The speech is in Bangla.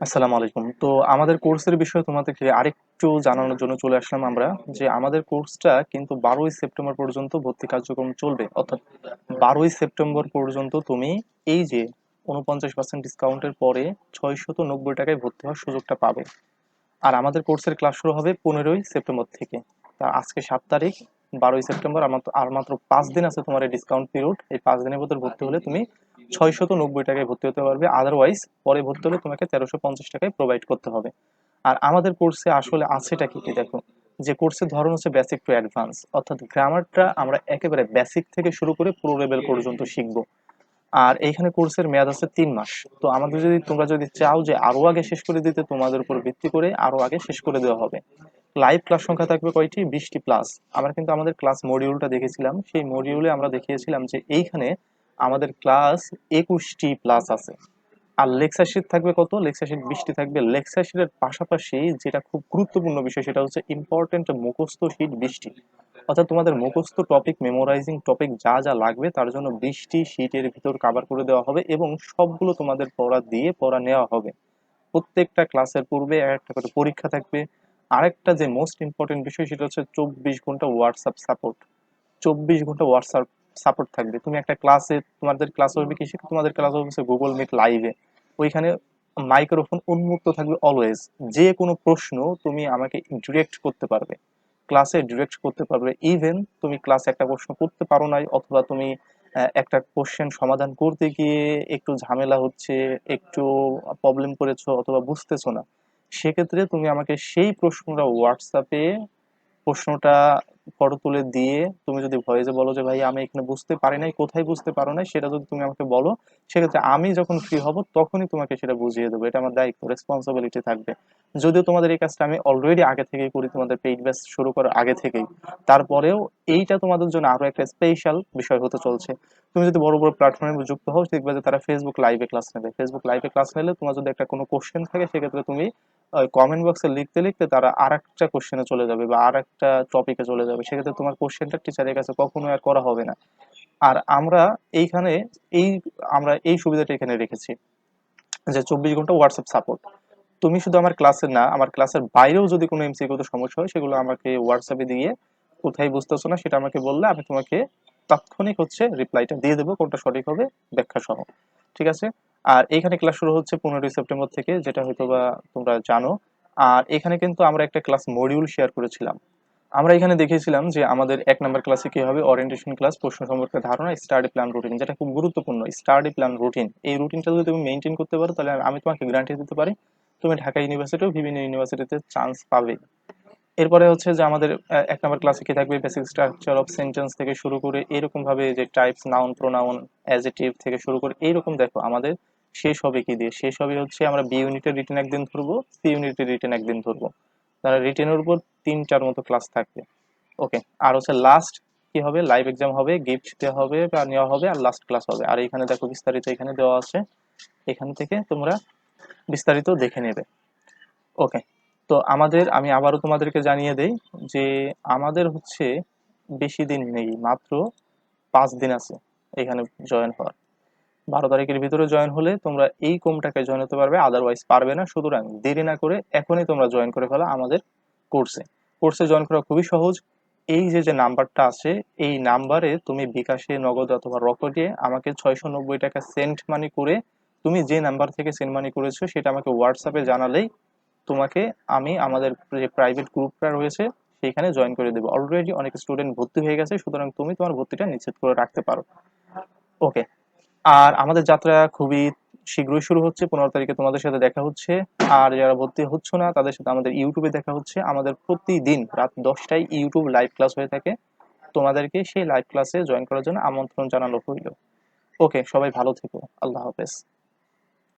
আসসালামু আলাইকুম। তো আমাদের কোর্সের বিষয়ে তোমাদেরকে আরেকটু জানানোর জন্য চলে আসলাম আমরা যে আমাদের কোর্সটা কিন্তু বারোই সেপ্টেম্বর পর্যন্ত ভর্তি কার্যক্রম চলবে। অর্থাৎ বারোই সেপ্টেম্বর পর্যন্ত তুমি এই যে উনপঞ্চাশ পার্সেন্ট ডিসকাউন্টের পরে ছয়শত নব্বই টাকায় ভর্তি হওয়ার সুযোগটা পাবে। আর আমাদের কোর্সের ক্লাস শুরু হবে পনেরোই সেপ্টেম্বর থেকে। তা আজকে সাত তারিখ, বারোই সেপ্টেম্বর আর মাত্র পাঁচ দিন আছে তোমার এই ডিসকাউন্ট পিরিয়ড এই পাঁচ দিনের ভিতর ভর্তি হলে তুমি ছয়শত নব্বই টাকায় ভর্তি হতে পারবে। আদারওয়াইজ পরে ভর্তি হলে তোমাকে তেরোশো পঞ্চাশ টাকায় প্রোভাইড করতে হবে। আর আমাদের কোর্সে আসলে আছেটা কি দেখো? যে কোর্সের ধরন হচ্ছে বেসিক টু অ্যাডভান্স অর্থাৎ গ্রামারটা আমরা একেবারে বেসিক থেকে শুরু করে পুরো লেভেল পর্যন্ত শিখব। আর এইখানে কোর্সের মেয়াদ আছে তিন মাস। তো আমাদের যদি, তোমরা যদি চাও যে আরও আগে শেষ করে দিতে, তোমাদের উপর ভিত্তি করে আরও আগে শেষ করে দেওয়া হবে। লাইভ ক্লাস সংখ্যা থাকবে কয়টি? বিশটি প্লাস আমরা কিন্তু আমাদের ক্লাস মডিউলটা দেখেছিলাম। সেই মডিউলে আমরা দেখিয়েছিলাম যে এইখানে আমাদের ক্লাস একুশটি প্লাস আছে। আর লেকচার শিট থাকবে কত? লেকচার শিট বিশটি থাকবে। লেকচার শিটের পাশাপাশি যেটা খুব গুরুত্বপূর্ণ বিষয় সেটা হচ্ছে ইম্পর্টেন্ট মুখস্থ শিট বিশটি। অর্থাৎ তোমাদের মুখস্থ টপিক মেমোরাইজিং টপিক যা যা লাগবে তার জন্য বিশটি শিটের ভিতর কাভার করে দেওয়া হবে এবং সবগুলো তোমাদের পড়া দিয়ে পড়া নেওয়া হবে। প্রত্যেকটা ক্লাসের পূর্বে একটা করে পরীক্ষা থাকবে। আরেকটা যে মোস্ট ইম্পর্টেন্ট বিষয় সেটা হচ্ছে চব্বিশ ঘণ্টা হোয়াটসঅ্যাপ সাপোর্ট চব্বিশ ঘণ্টা হোয়াটসঅ্যাপ সাপোর্ট থাকবে। তুমি একটা ক্লাসে তোমাদের ক্লাস হবে কি? তোমাদের ক্লাস হবে গুগল মিট লাইভে ওইখানে মাইক্রোফোন উন্মুক্ত থাকবে অলওয়েজ যে কোনো প্রশ্ন তুমি আমাকে ডিরেক্ট করতে পারবে। ক্লাসে ডিরেক্ট করতে পারবে। ইভেন তুমি ক্লাসে একটা প্রশ্ন করতে পারো নাই অথবা তুমি একটা কোশ্চেন সমাধান করতে গিয়ে একটু ঝামেলা হচ্ছে একটু প্রবলেম করেছ অথবা বুঝতেছো না সেক্ষেত্রে তুমি আমাকে সেই প্রশ্নটা হোয়াটসঅ্যাপে প্রশ্নটা ফটো তুলে দিয়ে তুমি যদি ভয়েসে বলো যে, ভাই, আমি এখানে বুঝতে পারি নাই, কোথায় বুঝতে পারো নাই, সেটা যদি তুমি আমাকে বলো, সেক্ষেত্রে আমি যখন ফ্রি হব, তখনই তোমাকে সেটা বুঝিয়ে দেবো। এটা আমার দায়িত্ব রেসপন্সিবিলিটি থাকবে। যদিও তোমাদের এই কাজটা আমি অলরেডি আগে থেকেই করি, তোমাদের পেইড ব্যাস শুরু করার আগে থেকেই। তারপরেও এইটা তোমাদের জন্য আরও একটা স্পেশাল বিষয় হতে চলছে। তুমি যদি বড় বড় প্ল্যাটফর্মে যুক্ত হও, দেখবে যে তারা ফেসবুক লাইভে ক্লাস নেবে। ফেসবুক লাইভে ক্লাস নিলে তোমার যদি একটা কোনো কোশ্চেন থাকে, সেক্ষেত্রে তুমি কমেন্ট বক্সে লিখতে লিখতে তারা আর একটা কোশ্চেনে চলে যাবে বা আর একটা টপিকে চলে যাবে। সেক্ষেত্রে তোমার কোশ্চেনটা টিচারের কাছে কখনো আর করা হবে না। আর আমরা এইখানে এই, আমরা এই সুবিধাটা এখানে রেখেছি যে চব্বিশ ঘণ্টা হোয়াটসঅ্যাপ সাপোর্ট তুমি শুধু আমার ক্লাসের না, আমার ক্লাসের বাইরেও যদি কোনো এমসিকিউতে সমস্যা হয়, সেগুলো আমাকে হোয়াটসঅ্যাপে দিয়ে কোথায় বুঝতেছো না সেটা আমাকে বললে আমি তোমাকে তাৎক্ষণিক হচ্ছে রিপ্লাইটা দিয়ে দেবো কোনটা সঠিক হবে ব্যাখ্যা সহ। ঠিক আছে? আর এখানে ক্লাস শুরু হচ্ছে পনেরোই সেপ্টেম্বর থেকে, যেটা হয়তো বা তোমরা জানো। আর এখানে কিন্তু আমরা একটা ক্লাস মডিউল শেয়ার করেছিলাম। আমরা এখানে দেখেছিলাম যে আমাদের এক নম্বর ক্লাসে কি হবে? ওরিয়েন্টেশন ক্লাস প্রশ্ন সম্পর্কে ধারণা স্টাডি প্ল্যান রুটিন যেটা খুব গুরুত্বপূর্ণ। স্টাডি প্ল্যান রুটিন এই রুটিনটা যদি তুমি মেনটেন করতে পারো, তাহলে আমি তোমাকে গ্যারান্টি দিতে পারি, তুমি ঢাকা ইউনিভার্সিটি বিভিন্ন ইউনিভার্সিটিতে চান্স পাবে। এরপরে হচ্ছে যে আমাদের এক নম্বর ক্লাসে কি থাকবে? বেসিক স্ট্রাকচার অফ সেন্টেন্স থেকে শুরু করে এরকম ভাবে যে টাইপস নাউন প্রোনাউন অ্যাজেটিভ থেকে শুরু করে এইরকম দেখো আমাদের শেষ হবে কি দিয়ে? শেষ হবে হচ্ছে আমরা বি ইউনিটের রিটেন একদিন ধরবো সি ইউনিটের রিটেন একদিন ধরবো। তারা রিটেনের উপর তিনটার মতো ক্লাস থাকবে। ওকে আর হচ্ছে লাস্ট কি হবে? লাইভ এক্সাম হবে গিফট দেওয়া হবে, বা নেওয়া হবে, আর লাস্ট ক্লাস হবে। আর এখানে দেখো বিস্তারিত এখানে দেওয়া আছে। এখান থেকে তোমরা বিস্তারিত দেখে নেবে। ওকে তো আমাদের, আমি আবারও তোমাদেরকে জানিয়ে দেই যে আমাদের হচ্ছে বেশি দিন নেই, মাত্র পাঁচ দিন আছে এখানে জয়েন হওয়ার। বারো তারিখের ভিতরে জয়েন হলে তোমরা এই কমটাকে জয়েন হতে পারবে আদারওয়াইজ পারবে না। সুতরাং দেরি না করে এখনই তোমরা জয়েন করে ফেলো আমাদের কোর্সে কোর্সে জয়েন করা খুবই সহজ। এই যে যে নাম্বারটা আছে, এই নাম্বারে তুমি বিকাশে, নগদ অথবা রকেটে আমাকে ছয়শো নব্বই টাকা সেন্ট মানি করে, তুমি যে নাম্বার থেকে সেন্ট মানি করেছ সেটা আমাকে হোয়াটসঅ্যাপে জানালেই তোমাকে আমি আমাদের যে প্রাইভেট গ্রুপটা রয়েছে সেখানে জয়েন করে দেবো। অলরেডি অনেক স্টুডেন্ট ভর্তি হয়ে গেছে, সুতরাং তুমি তোমার ভর্তিটা নিশ্চিত করে রাখতে পারো। ওকে আর আমাদের যাত্রা খুবই শীঘ্রই শুরু হচ্ছে, পনেরো তারিখে তোমাদের সাথে দেখা হচ্ছে। আর যারা ভর্তি হচ্ছে না, তাদের সাথে আমাদের ইউটিউবে দেখা হচ্ছে। আমাদের প্রতিদিন রাত দশটায় ইউটিউব লাইভ ক্লাস হয়ে থাকে। তোমাদেরকে সেই লাইভ ক্লাসে জয়েন করার জন্য আমন্ত্রণ জানানো হইল। ওকে সবাই ভালো থেকো। আল্লাহ হাফেজ।